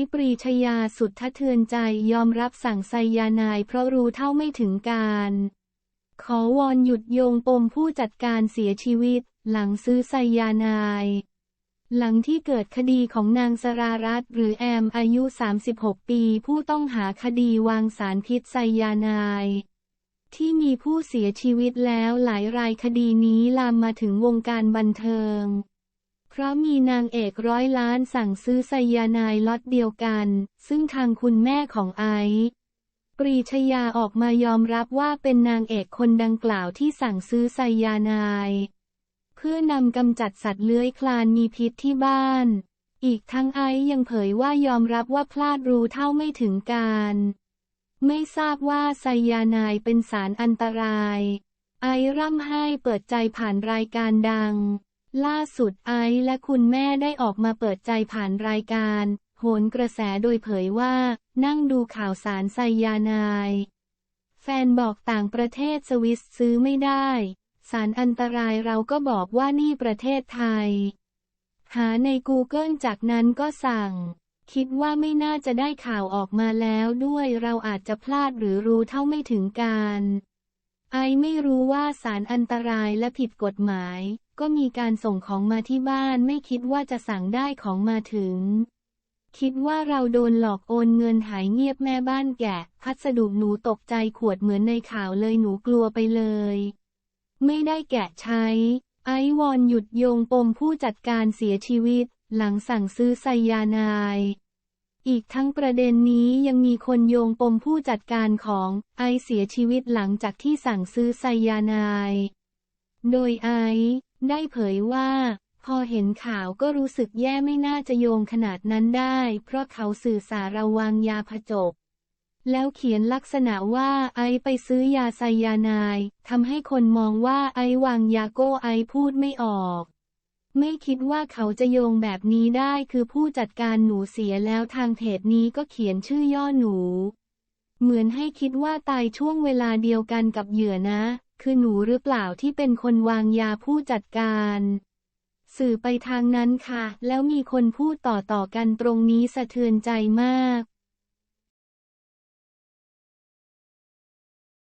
ซ์ปรีชยาสุดทะเทือนใจยอมรับสั่งไซยานายเพราะรู้เท่าไม่ถึงการ ขอวอนหยุดโยงปมผู้จัดการเสียชีวิต หลังซื้อไซยานาย หลังที่เกิดคดีของนางสรารัตหรือแอมอายุ 36 ปี ผู้ต้องหาคดีวางสารพิษไซยานายที่มีผู้เสียชีวิตแล้วหลายรายคดีนี้ลามมาถึงวงการบันเทิง เพราะมีนางเอกร้อยล้านสั่งซื้อไซยานายล็อตเดียวกัน ซึ่งทางคุณแม่ของไอซ์ปรีชยาออกมายอมรับว่าเป็นนางเอกคนดังกล่าวที่สั่งซื้อไซยานาย เพื่อนำกำจัดสัตว์เลื้อยคลานมีพิษที่บ้าน อีกทั้งไอซ์ยังเผยว่ายอมรับว่าพลาดรู้เท่าไม่ถึงการ ไม่ทราบว่าไซยานายเป็นสารอันตราย ไอซ์ร่ำไห้เปิดใจผ่านรายการดัง ล่าสุดไอซ์และคุณแม่ได้ออกมาเปิดใจผ่านรายการ โหนกระแสโดยเผยว่า นั่งดูข่าวสารไซยานาย แฟนบอกต่างประเทศสวิสซื้อไม่ได้ สารอันตรายเราก็บอกว่านี่ประเทศไทย หาใน Google จากนั้นก็สั่ง คิดว่าไม่น่าจะได้ข่าวออกมาแล้วด้วยเราอาจจะพลาดหรือรู้เท่าไม่ถึงการ ไอไม่รู้ว่าสารอันตรายและผิดกฎหมาย ก็มีการส่งของมาที่บ้านไม่คิดว่าจะสั่งได้ของมาถึง คิดว่าเราโดนหลอกโอนเงินหายเงียบแม่บ้านแกะ พัสดุหนูตกใจขวดเหมือนในข่าวเลยหนูกลัวไปเลย ไม่ได้แกะใช้ ไอวอนหยุดโยงปมผู้จัดการเสียชีวิต หลังสั่งซื้อไซยานาย อีกทั้งประเด็นนี้ยังมีคนโยงปมผู้จัดการของไอเสียชีวิตหลังจากที่สั่งซื้อไซยานาย โดยไอได้เผยว่า พอเห็นข่าวก็รู้สึกแย่ไม่น่าจะโยงขนาดนั้นได้ เพราะเขาสื่อสารระวังยาผจบแล้วเขียนลักษณะว่าไอไปซื้อยาไซยานายทำให้คนมองว่าไอวางยาโก้ไอพูดไม่ออก ไม่คิดว่าเขาจะโยงแบบนี้ได้คือผู้จัดการหนูเสียแล้วทางเพจนี้ก็เขียนชื่อย่อหนู เหมือนให้คิดว่าตายช่วงเวลาเดียวกันกับเหยื่อนะ คือหนูหรือเปล่าที่เป็นคนวางยาผู้จัดการ สื่อไปทางนั้นค่ะ แล้วมีคนพูดต่อๆกันตรงนี้สะเทือนใจมาก